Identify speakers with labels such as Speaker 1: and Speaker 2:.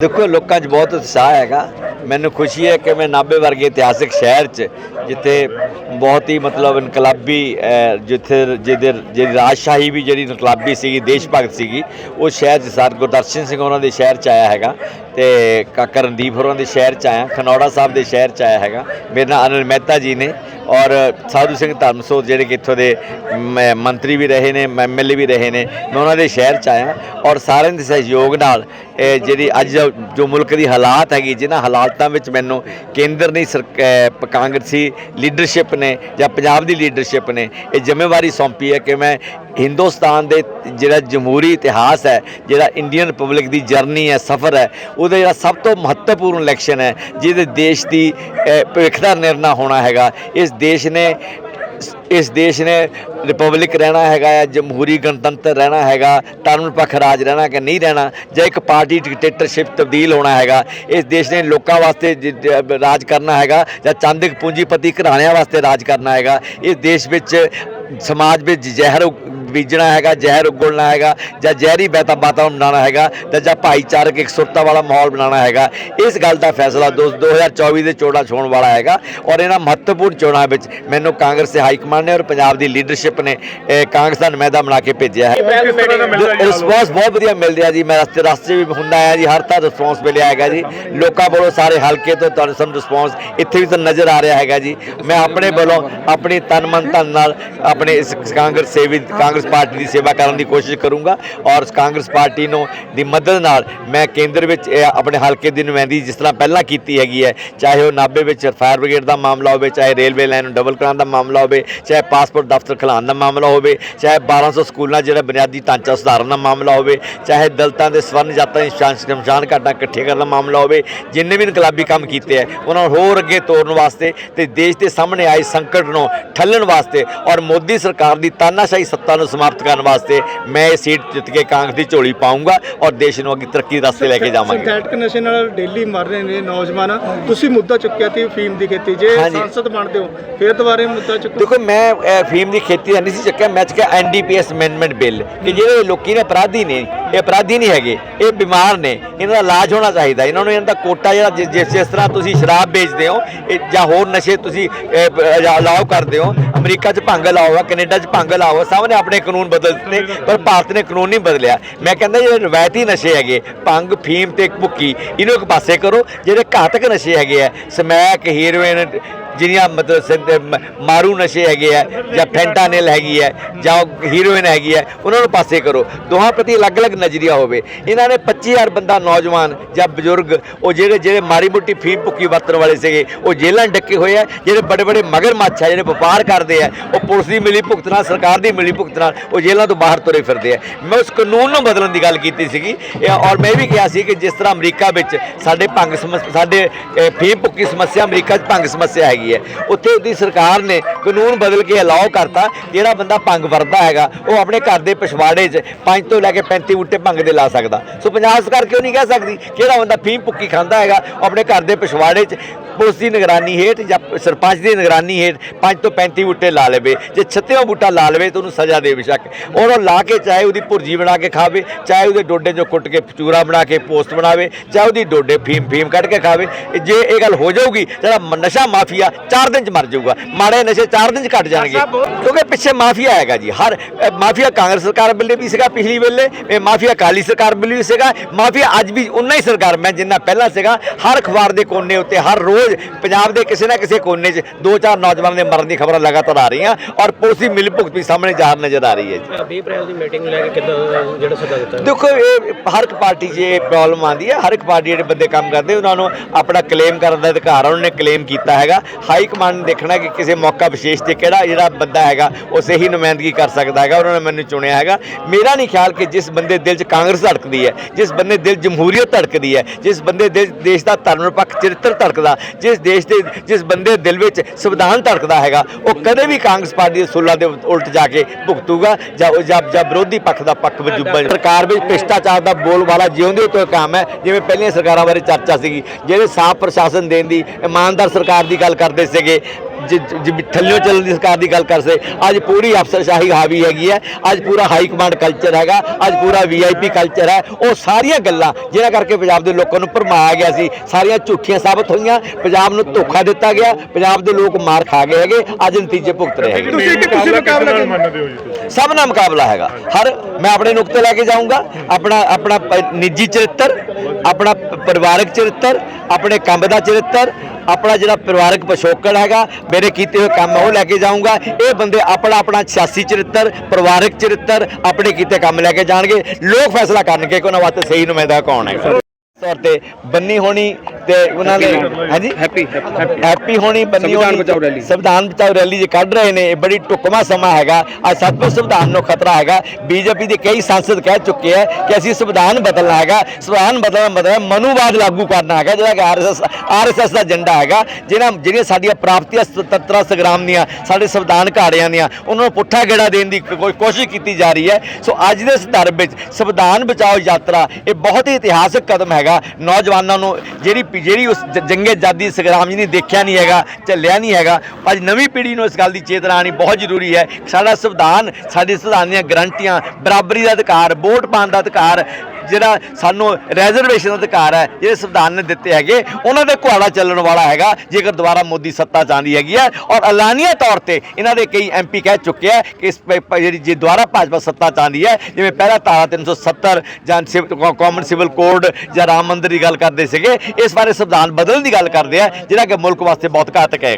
Speaker 1: ਦੇਖੋ, ਲੋਕਾਂ 'ਚ ਬਹੁਤ ਉਤਸ਼ਾਹ ਹੈਗਾ। ਮੈਨੂੰ ਖੁਸ਼ੀ ਹੈ ਕਿ ਮੈਂ ਨਾਭੇ ਵਰਗੇ ਇਤਿਹਾਸਿਕ ਸ਼ਹਿਰ 'ਚ, ਜਿੱਥੇ ਬਹੁਤ ਹੀ ਮਤਲਬ ਇਨਕਲਾਬੀ ਜਿੱਥੇ ਜਿਹਦੇ ਜਿਹੜੀ ਰਾਜਸ਼ਾਹੀ ਵੀ ਜਿਹੜੀ ਇਨਕਲਾਬੀ ਸੀਗੀ, ਦੇਸ਼ ਭਗਤ ਸੀਗੀ, ਉਹ ਸ਼ਹਿਰ 'ਚ ਸਰ, ਗੁਰਦਰਸ਼ਨ ਸਿੰਘ ਉਹਨਾਂ ਦੇ ਸ਼ਹਿਰ 'ਚ ਆਇਆ ਹੈਗਾ ਤੇ ਕਾਕਾ ਰਣਦੀਪ ਹੋਰਾਂ ਦੇ ਸ਼ਹਿਰ 'ਚ ਆਇਆ, ਖਨੌੜਾ ਸਾਹਿਬ ਦੇ ਸ਼ਹਿਰ 'ਚ ਆਇਆ ਹੈਗਾ। ਮੇਰੇ ਨਾਲ ਅਨਿਲ ਮਹਿਤਾ ਜੀ ਨੇ ਔਰ ਸਾਧੂ ਸਿੰਘ ਧਰਮਸੋਤ ਜਿਹੜੇ ਕਿ ਇੱਥੋਂ ਦੇ ਮ- ਮੰਤਰੀ ਵੀ ਰਹੇ ਨੇ ਐਮਐਲਏ ਵੀ ਰਹੇ ਨੇ, ਮੈਂ ਉਹਨਾਂ ਦੇ ਸ਼ਹਿਰ 'ਚ ਆਇਆ ਔਰ ਸਾਰਿਆਂ ਦੇ ਸਹਿਯੋਗ ਨਾਲ ਇਹ ਜਿਹੜੀ ਅੱਜ ਜੋ- ਮੁਲਕ ਦੀ ਹਾਲਾਤ ਹੈਗੀ, ਜਿਨ੍ਹਾਂ ਹਾਲਾਤਾਂ ਵਿੱਚ ਮੈਨੂੰ ਕੇਂਦਰ ਦੀ ਸਰਕ- ਕਾਂਗਰਸੀ ਲੀਡਰਸ਼ਿਪ ਨੇ ਜਾਂ ਪੰਜਾਬ ਦੀ ਲੀਡਰਸ਼ਿਪ ਨੇ ਇਹ ਜ਼ਿੰਮੇਵਾਰੀ ਸੌਂਪੀ ਹੈ ਕਿ ਮੈਂ ਹਿੰਦੁਸਤਾਨ ਦੇ ਜਿਹੜਾ ਜਮਹੂਰੀ ਇਤਿਹਾਸ ਹੈ, ਜਿਹੜਾ ਇੰਡੀਅਨ ਰਿਪਬਲਿਕ ਦੀ ਜਰਨੀ ਹੈ, ਸਫ਼ਰ ਹੈ, ਉਹਦਾ ਜਿਹੜਾ ਸਭ ਤੋਂ ਮਹੱਤਵਪੂਰਨ ਇਲੈਕਸ਼ਨ ਹੈ, ਜਿਹਦੇ ਦੇਸ਼ ਦੀ ਭਵਿੱਖ ਦਾ ਨਿਰਣਾ ਹੋਣਾ ਹੈਗਾ, ਇਸ ਦੇਸ਼ ਨੇ, ਇਸ ਦੇਸ਼ ਨੇ ਰਿਪਬਲਿਕ ਰਹਿਣਾ ਹੈਗਾ ਹੈ ਜਮਹੂਰੀ ਗਣਤੰਤਰ ਰਹਿਣਾ ਹੈਗਾ, ਧਰਮ ਪੱਖ ਰਾਜ ਰਹਿਣਾ ਕਿ ਨਹੀਂ ਰਹਿਣਾ, ਜਾਂ ਇੱਕ ਪਾਰਟੀ ਡਿਕਟੇਟਰਸ਼ਿਪ ਤਬਦੀਲ ਹੋਣਾ ਹੈਗਾ, ਇਸ ਦੇਸ਼ ਨੇ ਲੋਕਾਂ ਵਾਸਤੇ ਰਾਜ ਕਰਨਾ ਹੈਗਾ, ਜਾਂ ਚੰਦਕ ਪੂੰਜੀਪਤੀ ਘਰਾਣਿਆਂ ਵਾਸਤੇ ਰਾਜ ਕਰਨਾ ਹੈਗਾ, ਇਸ ਦੇਸ਼ ਵਿੱਚ ਸਮਾਜ ਵਿੱਚ ਜ਼ਹਿਰ ਬੀਜਣਾ ਹੈਗਾ ਜ਼ਹਿਰ ਉਗਲਣਾ ਹੈਗਾ ਜਾਂ ਜ਼ਹਿਰੀ ਬੈਤਾ ਵਾਤਾਵਰਨ ਬਣਾਉਣਾ ਹੈਗਾ ਤੇ ਜਾਂ ਭਾਈਚਾਰਕ ਇਕਸੁਰਤਾ ਵਾਲਾ ਮਾਹੌਲ ਬਣਾਉਣਾ ਹੈਗਾ। ਇਸ ਗੱਲ ਦਾ ਫੈਸਲਾ ਦੋ- 2024 ਦੇ ਚੋਣਾਂ ਹੋਣ ਵਾਲਾ ਹੈਗਾ ਔਰ ਇਹਨਾਂ ਮਹੱਤਵਪੂਰਨ ਚੋਣਾਂ ਵਿੱਚ ਮੈਨੂੰ ਕਾਂਗਰਸ ਦੇ ਹਾਈ ਕਮਾਂਡ ਨੇ ਔਰ ਪੰਜਾਬ ਦੀ ਲੀਡਰਸ਼ਿਪ ਨੇ ਕਾਂਗਰਸ ਦਾ ਨੁਮਾਇੰਦਾ ਬਣਾ ਕੇ ਭੇਜਿਆ ਹੈ। ਰਿਸਪੌਂਸ ਬਹੁਤ ਵਧੀਆ ਮਿਲ ਰਿਹਾ ਜੀ। ਮੈਂ ਰਸਤੇ ਰਸਤੇ ਵੀ ਹੁੰਦਾ ਆਇਆ ਜੀ ਹਰ ਤਰ੍ਹਾਂ ਰਿਸਪੌਂਸ ਮਿਲਿਆ ਹੈਗਾ ਜੀ। ਲੋਕਾਂ ਵੱਲੋਂ ਸਾਰੇ ਹਲਕੇ ਤੋਂ ਤੁਹਾਨੂੰ ਸਾਨੂੰ ਰਿਸਪੌਂਸ ਇੱਥੇ ਵੀ ਤਾਂ ਨਜ਼ਰ ਆ ਰਿਹਾ ਹੈਗਾ ਜੀ। ਮੈਂ ਆਪਣੇ ਵੱਲੋਂ ਆਪਣੀ ਤਨ ਮਨ ਧਨ ਨਾਲ ਆਪਣੇ ਇਸ ਕਾਂਗਰਸ ਸੇਵੀ ਕਾਂਗਰਸ ਕਾਂਗਰਸ ਪਾਰਟੀ ਦੀ ਸੇਵਾ ਕਰਨ ਦੀ ਕੋਸ਼ਿਸ਼ ਕਰੂੰਗਾ ਔਰ ਕਾਂਗਰਸ ਪਾਰਟੀ ਨੂੰ ਦੀ ਮਦਦ ਨਾਲ ਮੈਂ ਕੇਂਦਰ ਵਿੱਚ ਆਪਣੇ ਹਲਕੇ ਦੀ ਨੁਮਾਇੰਦੀ ਜਿਸ ਤਰ੍ਹਾਂ ਪਹਿਲਾਂ ਕੀਤੀ ਹੈਗੀ ਹੈ, ਚਾਹੇ ਉਹ ਨਾਭੇ ਵਿੱਚ ਫਾਇਰ ਬ੍ਰਿਗੇਡ ਦਾ ਮਾਮਲਾ ਹੋਵੇ, ਚਾਹੇ ਰੇਲਵੇ ਲਾਈਨ ਨੂੰ ਡਬਲ ਕਰਾਉਣ ਦਾ ਮਾਮਲਾ ਹੋਵੇ, ਚਾਹੇ ਪਾਸਪੋਰਟ ਦਫ਼ਤਰ ਖਿਲਾਉਣ ਦਾ ਮਾਮਲਾ ਹੋਵੇ, ਚਾਹੇ 1200 ਸਕੂਲਾਂ ਜਿਹੜਾ ਬੁਨਿਆਦੀ ਢਾਂਚਾ ਸੁਧਾਰਨ ਦਾ ਮਾਮਲਾ ਹੋਵੇ, ਚਾਹੇ ਦਲਤਾਂ ਦੇ ਸਵਰਨ ਜਾਤਾਂ ਦੀ ਸ਼ਮਸ਼ਾਨ ਘਾਟਾਂ ਇਕੱਠੇ ਕਰਨ ਦਾ ਮਾਮਲਾ ਹੋਵੇ, ਜਿੰਨੇ ਵੀ ਇਨਕਲਾਬੀ ਕੰਮ ਕੀਤੇ ਹੈ, ਉਹਨਾਂ ਨੂੰ ਹੋਰ ਅੱਗੇ ਤੋਰਨ ਵਾਸਤੇ ਤੇ ਦੇਸ਼ ਦੇ ਸਾਹਮਣੇ ਆਏ ਸੰਕਟ ਨੂੰ ਠੱਲਣ ਵਾਸਤੇ ਔਰ ਮੋਦੀ ਸਰਕਾਰ ਦੀ ਤਾਨਾਸ਼ਾਹੀ ਸੱਤਾ ਨੂੰ ਸਮਾਪਤ ਕਰਨ ਵਾਸਤੇ ਮੈਂ ਇਹ ਸੀਟ ਜਿੱਤ ਕੇ ਕਾਂਗਰਸ ਦੀ ਝੋਲੀ ਪਾਉਂਗਾ ਔਰ ਦੇਸ਼ ਨੂੰ ਅੱਗੇ ਤਰੱਕੀ ਦੇ ਰਸਤੇ ਲੈ ਕੇ ਜਾਵਾਂਗੇ।
Speaker 2: ਸਿੰਥੈਟਿਕ ਨਸ਼ੇ ਨਾਲ ਡੇਲੀ ਮਰ ਰਹੇ ਨੇ ਨੌਜਵਾਨ। ਤੁਸੀਂ ਮੁੱਦਾ ਚੁੱਕਿਆ ਸੀ ਫੀਮ ਦੀ ਖੇਤੀ। ਜੇ। ਸੰਸਦ ਬਣਦੇ ਹੋ ਫਿਰ ਦੁਬਾਰੇ ਮੁੱਦਾ ਚੁੱਕੋ।
Speaker 1: ਦੇਖੋ ਮੈਂ ਫੀਮ ਦੀ ਖੇਤੀ ਦਾ ਨਹੀਂ ਸੀ ਚੱਕਿਆ ਮੈਂ ਚੱਕਿਆ ਐਨਡੀਪੀਐਸ ਅਮੈਂਡਮੈਂਟ ਬਿੱਲ ਕਿ ਜਿਹੜੇ ਲੋਕੀ ਨੇ ਅਪਰਾਧੀ ਨੇ ਇਹ ਅਪਰਾਧੀ ਨਹੀਂ ਹੈਗੇ ਇਹ ਬਿਮਾਰ ਨੇ ਇਹਨਾਂ ਦਾ ਇਲਾਜ ਹੋਣਾ ਚਾਹੀਦਾ ਇਹਨਾਂ ਨੂੰ ਇਹਨਾਂ ਦਾ ਕੋਟਾ ਜਿਹੜਾ ਜਿਸ ਜਿਸ ਤਰ੍ਹਾਂ ਤੁਸੀਂ ਸ਼ਰਾਬ ਵੇਚਦੇ ਹੋ ਜਾਂ ਹੋਰ ਨਸ਼ੇ ਤੁਸੀਂ ਅਲਾਉ ਕਰਦੇ ਹੋ ਅਮਰੀਕਾ 'ਚ ਭੰਗ ਲਾਓ ਆ ਕੈਨੇਡਾ 'ਚ ਭੰਗ ਲਾਓ ਸਭ ਨੇ ਆਪਣੇ ਕਾਨੂੰਨ ਬਦਲ ਦਿੱਤੇ, ਪਰ ਭਾਰਤ ਨੇ ਕਾਨੂੰਨ ਨਹੀਂ ਬਦਲਿਆ। ਮੈਂ ਕਹਿੰਦਾ ਜਿਹੜੇ ਰਵਾਇਤੀ ਨਸ਼ੇ ਹੈਗੇ, ਭੰਗ, ਫੀਮ ਤੇ ਭੁੱਕੀ, ਇਹਨੂੰ ਇੱਕ ਪਾਸੇ ਕਰੋ, ਜਿਹੜੇ ਘਾਤਕ ਨਸ਼ੇ ਹੈਗੇ ਆ, ਸਮੈਕ, ਹੀਰੋਇਨ ਜਿਹੜੀਆਂ ਮਤਲਬ ਸਿੰਧ- ਮਾਰੂ ਨਸ਼ੇ ਹੈਗੇ ਆ ਜਾਂ ਫੈਂਟਾਨਿਲ ਹੈਗੀ ਹੈ ਜਾਂ ਹੀਰੋਇਨ ਹੈਗੀ ਹੈ ਉਹਨਾਂ ਨੂੰ ਪਾਸੇ ਕਰੋ। ਦੋਹਾਂ ਪ੍ਰਤੀ ਅਲੱਗ-ਅਲੱਗ ਨਜ਼ਰੀਆ ਹੋਵੇ। ਇਹਨਾਂ ਨੇ 25000 ਬੰਦਾ ਨੌਜਵਾਨ ਜਾਂ ਬਜ਼ੁਰਗ ਉਹ ਜਿਹੜੇ ਜਿਹੜੇ ਮਾੜੀ ਮੋਟੀ ਫੀਮ ਭੁੱਕੀ ਵਰਤਣ ਵਾਲੇ ਸੀਗੇ ਉਹ ਜੇਲ੍ਹਾਂ 'ਚ ਡੱਕੇ ਹੋਏ ਆ ਜਿਹੜੇ ਬੜੇ ਬੜੇ ਮਗਰਮੱਛ ਆ ਜਿਹੜੇ ਵਪਾਰ ਕਰਦੇ ਆ ਉਹ ਪੁਲਿਸ ਦੀ ਮਿਲੀ ਭੁਗਤ ਨਾਲ ਸਰਕਾਰ ਦੀ ਮਿਲੀ ਭੁਗਤ ਨਾਲ ਉਹ ਜੇਲ੍ਹਾਂ ਤੋਂ ਬਾਹਰ ਤੁਰੇ ਫਿਰਦੇ ਆ। ਮੈਂ ਉਸ ਕਾਨੂੰਨ ਨੂੰ ਬਦਲਣ ਦੀ ਗੱਲ ਕੀਤੀ ਸੀਗੀ ਇਹ ਔਰ ਮੈਂ ਵੀ ਕਿਹਾ ਸੀ ਕਿ ਜਿਸ ਤਰ੍ਹਾਂ ਅਮਰੀਕਾ ਵਿੱਚ ਸਾਡੇ ਭੰਗ ਸਮੱਸ- ਸਾਡੇ ਅਹ, ਫੀਮ ਭੁੱਕੀ ਸਮੱਸਿਆ ਅਮਰੀਕਾ 'ਚ ਭੰਗ ਸਮੱਸਿਆ ਹੈਗੀ ਹੈ। ਉੱਥੇ ਉਹਦੀ ਸਰਕਾਰ ਨੇ ਕਾਨੂੰਨ ਬਦਲ ਕੇ ਅਲਾਉ ਕਰਤਾ। ਜਿਹੜਾ ਬੰਦਾ ਭੰਗ ਵਰਦਾ ਹੈਗਾ, ਉਹ ਆਪਣੇ ਘਰ ਦੇ ਪਿਛਵਾੜੇ 'ਚ ਪੰਜ ਤੋਂ ਲੈ ਕੇ 35 ਬੂਟੇ ਭੰਗ ਦੇ ਲਾ ਸਕਦਾ। ਸੋ ਪੰਜਾਬ ਸਰਕਾਰ ਕਿਉਂ ਨਹੀਂ ਕਹਿ ਸਕਦੀ? ਕਿਹੜਾ ਬੰਦਾ ਫੀਮ ਪੁੱਕੀ ਖਾਂਦਾ ਹੈਗਾ, ਉਹ ਆਪਣੇ ਘਰ ਦੇ ਪਿਛਵਾੜੇ 'ਚ ਪੁਲਿਸ ਦੀ ਨਿਗਰਾਨੀ ਹੇਠ ਜਾਂ ਸਰਪੰਚ ਦੀ ਨਿਗਰਾਨੀ ਹੇਠ ਪੰਜ ਤੋਂ 35 ਬੂਟੇ ਲਾ ਲਵੇ। ਜੇ 36ਵਾਂ ਬੂਟਾ ਲਾ ਲਵੇ ਤਾਂ ਉਹਨੂੰ ਸਜ਼ਾ ਦੇ ਬੇਸ਼ੱਕ ਉਹਨੂੰ ਲਾ ਕੇ ਚਾਹੇ ਉਹਦੀ ਭੁਰਜੀ ਬਣਾ ਕੇ ਖਾਵੇ ਚਾਹੇ ਉਹਦੇ ਡੋਡੇ 'ਚੋਂ ਕੁੱਟ ਕੇ ਚੂਰਾ ਬਣਾ ਕੇ ਪੋਸਟ ਬਣਾਵੇ ਚਾਹੇ ਉਹਦੀ ਡੋਡੇ ਫੀਮ ਫੀਮ ਕੱਢ ਕੇ ਖਾਵੇ। ਜੇ ਇਹ ਗੱਲ ਹੋ ਜਾਊਗੀ ਜਿਹੜਾ ਨਸ਼ਾ ਮਾਫੀਆ 4 ਦਿਨ 'ਚ ਮਰ ਜਾਊਗਾ। ਮਾੜੇ ਨਸ਼ੇ 4 ਦਿਨ 'ਚ ਘਟ ਜਾਣਗੇ। ਕਿਉਂਕਿ ਪਿੱਛੇ ਮਾਫੀਆ ਹੈਗਾ ਜੀ। ਹਰ ਮਾਫੀਆ ਕਾਂਗਰਸ ਸਰਕਾਰ ਵੇਲੇ ਵੀ ਸੀਗਾ ਪਿਛਲੀ ਵੇਲੇ ਇਹ ਮਾਫੀਆ ਕਾਲੀ ਸਰਕਾਰ ਵੇਲੇ ਵੀ ਸੀਗਾ। ਮਾਫੀਆ ਅੱਜ ਵੀ ਉਨਾ ਹੀ ਸਰਕਾਰ ਮੈਂ ਜਿੰਨਾ ਪਹਿਲਾਂ ਸੀਗਾ ਹਰ ਅਖਬਾਰ ਦੇ ਕੋਨੇ ਉੱਤੇ ਹਰ ਰੋਜ਼ ਪੰਜਾਬ ਦੇ ਕਿਸੇ ਨਾ ਕਿਸੇ ਕੋਨੇ 'ਚ ਦੋ ਚਾਰ ਨੌਜਵਾਨਾਂ ਦੇ ਮਰਨ ਦੀ ਖਬਰਾਂ ਲਗਾਤਾਰ ਆ ਰਹੀਆਂ ਔਰ ਪੁਲਿਸ ਦੀ ਮਿਲ ਭੁਗਤ ਵੀ ਸਾਹਮਣੇ ਜ਼ਾਹਰ ਨਜ਼ਰ ਆ ਰਹੀ ਹੈ ਜੀ।
Speaker 3: 20 ਅਪ੍ਰੈਲ ਦੀ ਮੀਟਿੰਗ ਲੈ ਕੇ ਕਿੱਦਾਂ ਜਿਹੜਾ ਸੱਦਾ ਦਿੱਤਾ
Speaker 1: ਦੇਖੋ ਇਹ ਹਰ ਇੱਕ ਪਾਰਟੀ 'ਚ ਇਹ ਪ੍ਰੋਬਲਮ ਆਉਂਦੀ ਹੈ। ਹਰ ਇੱਕ ਪਾਰਟੀ ਜਿਹੜੇ ਬੰਦੇ ਕੰਮ ਕਰਦੇ ਉਹਨਾਂ ਨੂੰ ਆਪਣਾ ਕਲੇਮ ਕਰਨ ਦਾ ਅਧਿਕਾਰ ਉਹਨਾਂ ਨੇ ਕਲੇਮ ਕੀਤਾ ਹੈਗਾ। ਹਾਈ ਕਮਾਂਡ ਨੇ ਦੇਖਣਾ ਕਿ ਕਿਸੇ ਮੌਕਾ ਵਿਸ਼ੇਸ਼ ਤੇ ਕਿਹੜਾ ਜਿਹੜਾ ਬੰਦਾ ਹੈਗਾ ਉਹ ਸਹੀ ਨੁਮਾਇੰਦਗੀ ਕਰ ਸਕਦਾ ਹੈਗਾ ਉਹਨਾਂ ਨੇ ਮੈਨੂੰ ਚੁਣਿਆ ਹੈਗਾ। ਮੇਰਾ ਨਹੀਂ ਖਿਆਲ ਕਿ ਜਿਸ ਬੰਦੇ ਦਿਲ 'ਚ ਕਾਂਗਰਸ ਧੜਕਦੀ ਹੈ ਜਿਸ ਬੰਦੇ ਦਿਲ ਜਮਹੂਰੀਅਤ ਧੜਕਦੀ ਹੈ ਜਿਸ ਬੰਦੇ ਦਿਲ ਦੇਸ਼ ਦਾ ਧਰਮ ਨਿਰਪੱਖ ਚਰਿੱਤਰ ਧੜਕਦਾ ਜਿਸ ਦੇਸ਼ ਦੇ ਜਿਸ ਬੰਦੇ ਦਿਲ ਵਿੱਚ ਸੰਵਿਧਾਨ ਧੜਕਦਾ ਹੈਗਾ, ਉਹ ਕਦੇ ਵੀ ਕਾਂਗਰਸ ਪਾਰਟੀ ਦੇ ਸੁੱਲਾ ਦੇ ਉਲਟ ਜਾ ਕੇ ਭੁਗਤੂਗਾ ਜਾਂ ਜਾਂ ਵਿਰੋਧੀ ਪੱਖ ਦਾ ਪੱਖ ਵਜੂਬਾ ਸਰਕਾਰ ਵਿੱਚ ਭ੍ਰਿਸ਼ਟਾਚਾਰ ਦਾ ਬੋਲਬਾਲਾ ਜਿਉਂਦੇ ਤੋਂ ਕੰਮ ਹੈ, ਜਿਵੇਂ ਪਹਿਲੀਆਂ ਸਰਕਾਰਾਂ ਬਾਰੇ ਚਰਚਾ ਸੀਗੀ, ਜਿਹੜੇ ਸਾਫ਼ ਪ੍ਰਸ਼ਾਸਨ ਦੇਣ ਦੀ, ਇਮਾਨਦਾਰ ਸਰਕਾਰ ਦੀ ਗੱਲ ਕਰਦੇ ਸੀਗੇ ਥੱਲਿਓਂ ਚੱਲਣ ਦੀ ਸਰਕਾਰ ਦੀ ਗੱਲ ਕਰ ਸੇ ਅੱਜ ਪੂਰੀ ਅਫਸਰਸ਼ਾਹੀ ਹਾਵੀ ਹੈਗੀ ਹੈ ਅੱਜ ਪੂਰਾ ਹਾਈ ਕਮਾਂਡ ਕਲਚਰ ਹੈਗਾ ਅੱਜ ਪੂਰਾ ਵੀਆਈਪੀ ਕਲਚਰ ਹੈ ਉਹ ਸਾਰੀਆਂ ਗੱਲਾਂ ਜਿਹਨਾਂ ਕਰਕੇ ਪੰਜਾਬ ਦੇ ਲੋਕਾਂ ਨੂੰ ਭਰਮਾਇਆ ਗਿਆ ਸੀ ਸਾਰੀਆਂ ਝੂਠੀਆਂ ਸਾਬਤ ਹੋਈਆਂ ਪੰਜਾਬ ਨੂੰ ਧੋਖਾ ਦਿੱਤਾ ਗਿਆ ਪੰਜਾਬ ਦੇ ਲੋਕ ਮਾਰ ਖਾ ਗਏ ਹੈਗੇ ਅੱਜ ਨਤੀਜੇ ਭੁਗਤ ਰਹੇ ਹੈਗੇ।
Speaker 2: ਤੁਸੀਂ ਕਿ ਤੁਸੀਂ ਮੁਕਾਬਲਾ
Speaker 4: ਮੰਨਦੇ ਹੋ ਜੀ ਤੁਸੀਂ?
Speaker 1: ਸਭ ਨਾਲ ਮੁਕਾਬਲਾ ਹੈਗਾ। ਹਰ ਮੈਂ ਆਪਣੇ ਨੁਕਤੇ ਲੈ ਕੇ ਜਾਊਂਗਾ ਆਪਣਾ ਆਪਣਾ ਨਿੱਜੀ ਚਰਿੱਤਰ ਆਪਣਾ ਪਰਿਵਾਰਕ ਚਰਿੱਤਰ ਆਪਣੇ ਕੰਮ ਦਾ ਚਰਿੱਤਰ ਆਪਣਾ ਜਿਹੜਾ ਪਰਿਵਾਰਕ ਪਿਛੋਕੜ ਹੈਗਾ, ਮੇਰੇ ਕੀਤੇ ਹੋਏ ਕੰਮ ਉਹ ਲੈ ਕੇ ਜਾਊਂਗਾ। ਇਹ ਬੰਦੇ ਆਪਣਾ ਆਪਣਾ ਸਿਆਸੀ ਚਰਿੱਤਰ, ਪਰਿਵਾਰਕ ਚਰਿੱਤਰ ਆਪਣੇ ਕੀਤੇ ਕੰਮ ਲੈ ਕੇ ਜਾਣਗੇ। ਲੋਕ ਫੈਸਲਾ ਕਰਨਗੇ ਕਿ ਉਹਨਾਂ ਵਾਸਤੇ ਸਹੀ ਨੁਮਾਇੰਦਾ ਕੌਣ ਹੈ ਤੌਰ ਤੇ ਬੰਨੀ ਹੋਣੀ ਤੇ ਉਹਨਾਂ ਨੇ ਹਾਂਜੀ? ਹੈਪੀ ਹੈਪੀ ਹੋਣੀ ਬੰਨੀ ਹੋਣੀ। ਸੰਵਿਧਾਨ ਬਚਾਓ ਰੈਲੀ ਜੇ ਕੱਢ ਰਹੇ ਨੇ ਇਹ ਬੜੀ ਟੁਕਮਾ ਸਮਾਂ ਹੈਗਾ। ਅੱਜ ਸੱਚਮੁੱਚ ਸੰਵਿਧਾਨ ਨੂੰ ਖਤਰਾ ਹੈਗਾ। ਬੀਜੇਪੀ ਦੇ ਕਈ ਸੰਸਦ ਕਹਿ ਚੁੱਕੇ ਹੈ ਕਿ ਅਸੀਂ ਸੰਵਿਧਾਨ ਬਦਲਣਾ ਹੈਗਾ। ਸੰਵਿਧਾਨ ਬਦਲਣ ਦਾ ਮਤਲਬ ਮਨੂਵਾਦ ਲਾਗੂ ਕਰਨਾ ਹੈਗਾ ਜਿਹੜਾ ਕਿ ਆਰਐਸਐਸ ਆਰਐਸਐਸ ਦਾ ਏਜੰਡਾ ਹੈਗਾ। ਜਿਹਨਾਂ ਜਿਹੜੀਆਂ ਸਾਡੀਆਂ ਪ੍ਰਾਪਤੀਆਂ ਸੁਤੰਤਰਤਾ ਸੰਗਰਾਮ ਦੀਆਂ ਸਾਡੇ ਸੰਵਿਧਾਨ ਘਾੜਿਆਂ ਦੀਆਂ ਉਹਨਾਂ ਨੂੰ ਪੁੱਠਾ ਗੇੜਾ ਦੇਣ ਦੀ ਕੋਈ ਕੋਸ਼ਿਸ਼ ਕੀਤੀ ਜਾ ਰਹੀ ਹੈ। ਸੋ ਅੱਜ ਦੇ ਸੰਦਰਭ ਵਿੱਚ ਸੰਵਿਧਾਨ ਬਚਾਓ ਯਾਤਰਾ ਇਹ ਬਹੁਤ ਹੀ ਇਤਿਹਾਸਕ ਕਦਮ ਹੈਗਾ। ਨੌਜਵਾਨਾਂ ਨੂੰ ਜਿਹੜੀ ਜਿਹੜੀ ਉਸ ਜ- ਜੰਗੇ ਆਜ਼ਾਦੀ ਸੰਗਰਾਮ ਜੀ ਨੇ ਦੇਖਿਆ ਨਹੀਂ ਹੈਗਾ ਚੱਲਿਆ ਨਹੀਂ ਹੈਗਾ। ਅੱਜ ਨਵੀਂ ਪੀੜ੍ਹੀ ਨੂੰ ਇਸ ਗੱਲ ਦੀ ਚੇਤਨਾ ਆਉਣੀ ਬਹੁਤ ਜ਼ਰੂਰੀ ਹੈ। ਸਾਡਾ ਸੰਵਿਧਾਨ, ਸਾਡੇ ਸੰਵਿਧਾਨ ਦੀਆਂ ਗਰੰਟੀਆਂ, ਬਰਾਬਰੀ ਦਾ ਅਧਿਕਾਰ, ਵੋਟ ਪਾਉਣ ਦਾ ਅਧਿਕਾਰ ਜਿਹੜਾ ਸਾਨੂੰ ਰੈਜ਼ਰਵੇਸ਼ਨ ਅਧਿਕਾਰ ਹੈ, ਜਿਹੜੇ ਸੰਵਿਧਾਨ ਨੇ ਦਿੱਤੇ ਹੈਗੇ, ਉਹਨਾਂ ਦੇ ਘੁਆੜਾ ਚੱਲਣ ਵਾਲਾ ਹੈਗਾ, ਜੇਕਰ ਦੁਬਾਰਾ ਮੋਦੀ ਸੱਤਾ 'ਚ ਚਾਹੁੰਦੀ ਹੈਗੀ ਹੈ। ਔਰ ਐਲਾਨੀਆ ਤੌਰ ਤੇ ਇਹਨਾਂ ਦੇ ਕਈ ਐਮਪੀ ਕਹਿ ਚੁੱਕੇ ਹੈ ਕਿ ਇਸ ਜਿਹੜੀ ਜੇ ਦੁਬਾਰਾ ਭਾਜਪਾ ਸੱਤਾ 'ਚ ਚਾਹੁੰਦੀ ਹੈ, ਜਿਵੇਂ ਪਹਿਲਾ ਧਾਰਾ 370 ਜਾਂ ਕਾਮਨ ਸਿਵਲ ਕੋਡ ਜਾਂ ਰਾਮ ਮੰਦਿਰ ਦੀ ਗੱਲ ਕਰਦੇ ਸੀਗੇ, ਇਸ ਬਾਰੇ ਸੰਵਿਧਾਨ ਬਦਲਣ ਦੀ ਗੱਲ ਕਰਦੇ ਆ ਜਿਹੜਾ ਕਿ ਮੁਲਕ ਵਾਸਤੇ ਬਹੁਤ ਘਾਤਕ ਹੈਗਾ